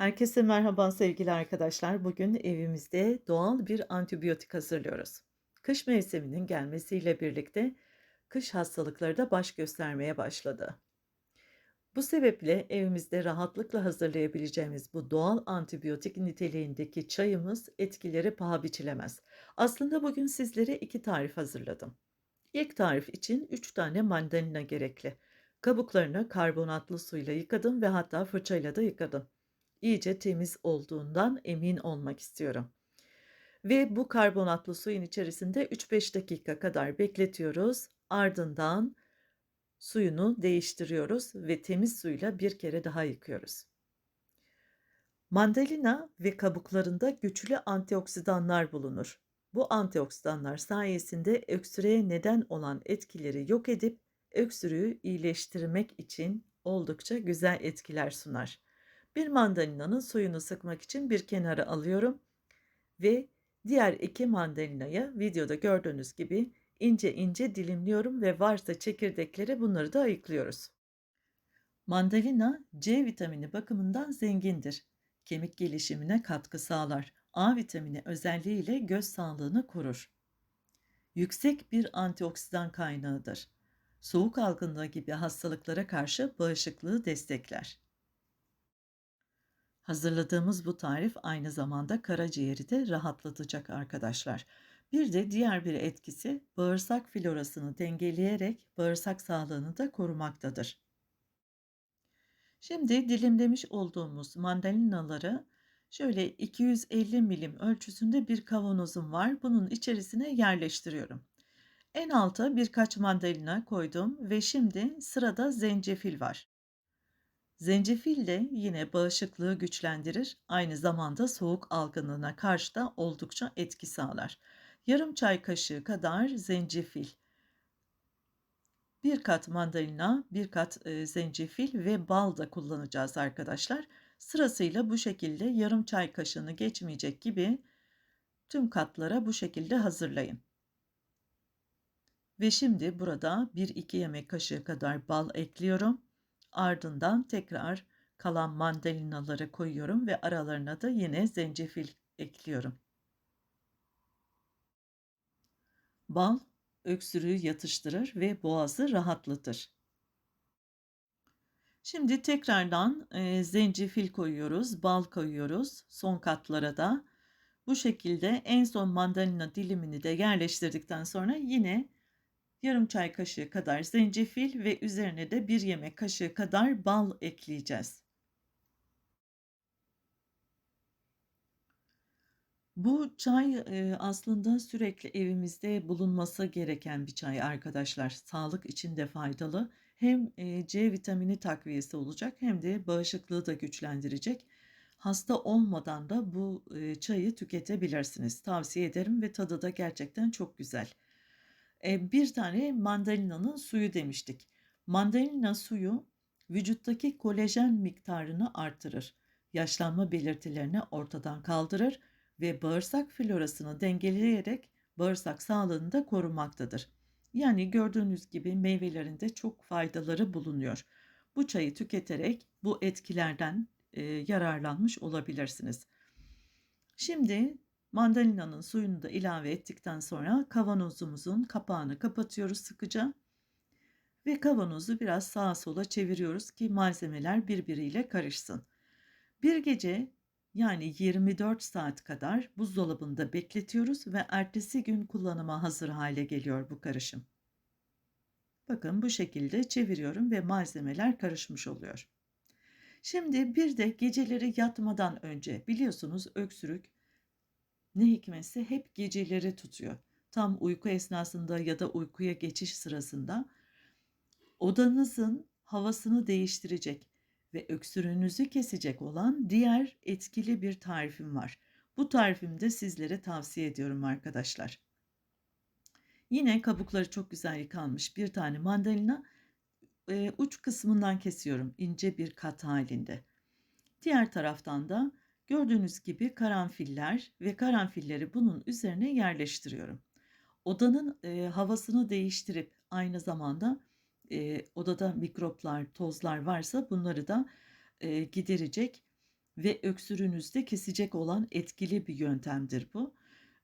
Herkese merhaba sevgili arkadaşlar. Bugün evimizde doğal bir antibiyotik hazırlıyoruz. Kış mevsiminin gelmesiyle birlikte kış hastalıkları da baş göstermeye başladı. Bu sebeple evimizde rahatlıkla hazırlayabileceğimiz bu doğal antibiyotik niteliğindeki çayımız etkileri paha biçilemez. Aslında bugün sizlere iki tarif hazırladım. İlk tarif için 3 tane mandalina gerekli. Kabuklarını karbonatlı suyla yıkadım ve hatta fırçayla da yıkadım. İyice temiz olduğundan emin olmak istiyorum. Ve bu karbonatlı suyun içerisinde 3-5 dakika kadar bekletiyoruz. Ardından suyunu değiştiriyoruz ve temiz suyla bir kere daha yıkıyoruz. Mandalina ve kabuklarında güçlü antioksidanlar bulunur. Bu antioksidanlar sayesinde öksürüğe neden olan etkileri yok edip öksürüğü iyileştirmek için oldukça güzel etkiler sunar. Bir mandalinanın suyunu sıkmak için bir kenara alıyorum ve diğer iki mandalinayı videoda gördüğünüz gibi ince ince dilimliyorum ve varsa çekirdekleri bunları da ayıklıyoruz. Mandalina C vitamini bakımından zengindir. Kemik gelişimine katkı sağlar. A vitamini özelliğiyle göz sağlığını korur. Yüksek bir antioksidan kaynağıdır. Soğuk algınlığı gibi hastalıklara karşı bağışıklığı destekler. Hazırladığımız bu tarif aynı zamanda karaciğeri de rahatlatacak arkadaşlar. Bir de diğer bir etkisi bağırsak florasını dengeleyerek bağırsak sağlığını da korumaktadır. Şimdi dilimlemiş olduğumuz mandalinaları şöyle 250 milim ölçüsünde bir kavanozum var. Bunun içerisine yerleştiriyorum. En alta birkaç mandalina koydum ve şimdi sırada zencefil var. Zencefil de yine bağışıklığı güçlendirir, aynı zamanda soğuk algınlığına karşı da oldukça etki sağlar. Yarım çay kaşığı kadar zencefil, bir kat mandalina, bir kat e, zencefil ve bal da kullanacağız arkadaşlar. Sırasıyla bu şekilde yarım çay kaşığını geçmeyecek gibi tüm katlara bu şekilde hazırlayın. Ve şimdi burada 1-2 yemek kaşığı kadar bal ekliyorum. Ardından tekrar kalan mandalinaları koyuyorum ve aralarına da yine zencefil ekliyorum. Bal öksürüğü yatıştırır ve boğazı rahatlatır. Şimdi tekrardan e, zencefil koyuyoruz, bal koyuyoruz son katlara da. Bu şekilde en son mandalina dilimini de yerleştirdikten sonra yine yarım çay kaşığı kadar zencefil ve üzerine de bir yemek kaşığı kadar bal ekleyeceğiz. Bu çay, eee, aslında sürekli evimizde bulunması gereken bir çay arkadaşlar. Sağlık için de faydalı. Hem, eee, C vitamini takviyesi olacak hem de bağışıklığı da güçlendirecek. Hasta olmadan da bu, eee, çayı tüketebilirsiniz. Tavsiye ederim ve tadı da gerçekten çok güzel. Bir tane mandalinanın suyu demiştik. Mandalina suyu vücuttaki kolajen miktarını artırır. Yaşlanma belirtilerini ortadan kaldırır ve bağırsak florasını dengeleyerek bağırsak sağlığını da korumaktadır. Yani gördüğünüz gibi meyvelerinde çok faydaları bulunuyor. Bu çayı tüketerek bu etkilerden e, yararlanmış olabilirsiniz. Şimdi Mandalinanın suyunu da ilave ettikten sonra kavanozumuzun kapağını kapatıyoruz sıkıca ve kavanozu biraz sağa sola çeviriyoruz ki malzemeler birbiriyle karışsın. Bir gece yani 24 saat kadar buzdolabında bekletiyoruz ve ertesi gün kullanıma hazır hale geliyor bu karışım. Bakın bu şekilde çeviriyorum ve malzemeler karışmış oluyor. Şimdi bir de geceleri yatmadan önce biliyorsunuz öksürük ne hikmetse hep geceleri tutuyor. Tam uyku esnasında ya da uykuya geçiş sırasında odanızın havasını değiştirecek ve öksürüğünüzü kesecek olan diğer etkili bir tarifim var. Bu tarifimi de sizlere tavsiye ediyorum arkadaşlar. Yine kabukları çok güzel yıkanmış bir tane mandalina uç kısmından kesiyorum ince bir kat halinde. Diğer taraftan da Gördüğünüz gibi karanfiller ve karanfilleri bunun üzerine yerleştiriyorum. Odanın e, havasını değiştirip aynı zamanda e, odada mikroplar, tozlar varsa bunları da e, giderecek ve öksürüğünüzde kesecek olan etkili bir yöntemdir bu.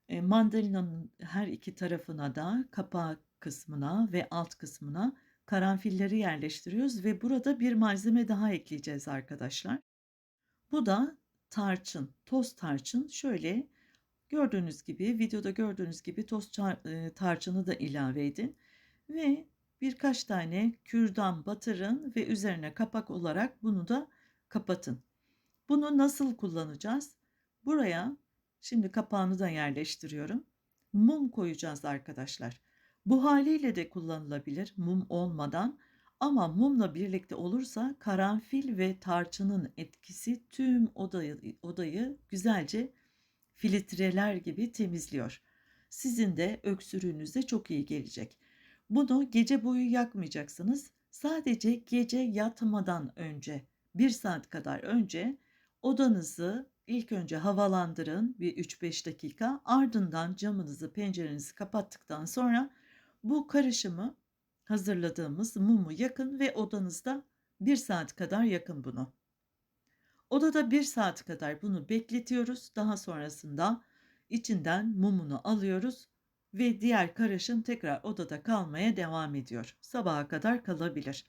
Eee, mandalinanın her iki tarafına da kapağı kısmına ve alt kısmına karanfilleri yerleştiriyoruz ve burada bir malzeme daha ekleyeceğiz arkadaşlar. Bu da tarçın, toz tarçın. Şöyle gördüğünüz gibi, videoda gördüğünüz gibi toz eee, tarçını da ilave edin ve birkaç tane kürdan batırın ve üzerine kapak olarak bunu da kapatın. Bunu nasıl kullanacağız? Buraya şimdi kapağını da yerleştiriyorum. Mum koyacağız arkadaşlar. Bu haliyle de kullanılabilir mum olmadan ama mumla birlikte olursa karanfil ve tarçının etkisi tüm odayı, odayı güzelce filtreler gibi temizliyor. Sizin de öksürüğünüze çok iyi gelecek. Bunu gece boyu yakmayacaksınız. Sadece gece yatmadan önce, bir saat kadar önce odanızı ilk önce havalandırın bir 3-5 dakika. Ardından camınızı, pencerenizi kapattıktan sonra bu karışımı hazırladığımız mumu yakın ve odanızda 1 saat kadar yakın bunu. Odada 1 saat kadar bunu bekletiyoruz. Daha sonrasında içinden mumunu alıyoruz ve diğer karışım tekrar odada kalmaya devam ediyor. Sabaha kadar kalabilir.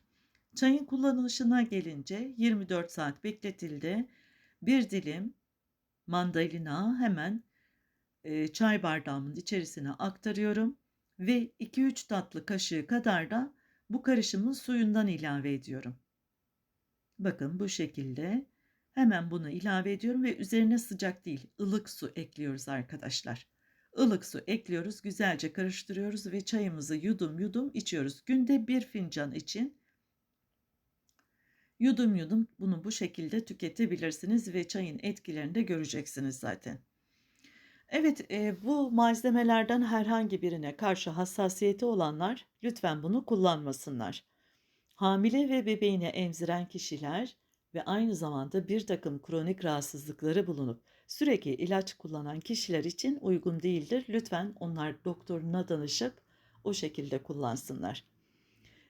Çayın kullanılışına gelince 24 saat bekletildi. Bir dilim mandalina hemen çay bardağımın içerisine aktarıyorum ve 2-3 tatlı kaşığı kadar da bu karışımın suyundan ilave ediyorum. Bakın bu şekilde hemen bunu ilave ediyorum ve üzerine sıcak değil ılık su ekliyoruz arkadaşlar. Ilık su ekliyoruz, güzelce karıştırıyoruz ve çayımızı yudum yudum içiyoruz. Günde bir fincan için yudum yudum bunu bu şekilde tüketebilirsiniz ve çayın etkilerini de göreceksiniz zaten. Evet, e, bu malzemelerden herhangi birine karşı hassasiyeti olanlar lütfen bunu kullanmasınlar. Hamile ve bebeğini emziren kişiler ve aynı zamanda bir takım kronik rahatsızlıkları bulunup sürekli ilaç kullanan kişiler için uygun değildir. Lütfen onlar doktoruna danışıp o şekilde kullansınlar.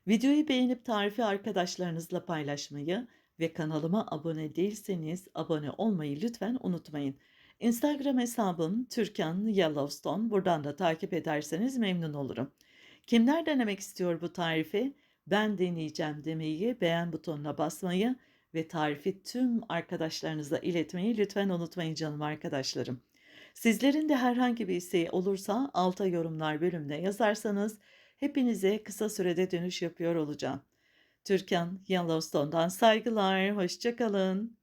Videoyu beğenip tarifi arkadaşlarınızla paylaşmayı ve kanalıma abone değilseniz abone olmayı lütfen unutmayın. Instagram hesabım Türkan Yellowstone. Buradan da takip ederseniz memnun olurum. Kimler denemek istiyor bu tarifi? Ben deneyeceğim demeyi, beğen butonuna basmayı ve tarifi tüm arkadaşlarınıza iletmeyi lütfen unutmayın canım arkadaşlarım. Sizlerin de herhangi bir isteği olursa alta yorumlar bölümüne yazarsanız hepinize kısa sürede dönüş yapıyor olacağım. Türkan Yellowstone'dan saygılar, hoşçakalın.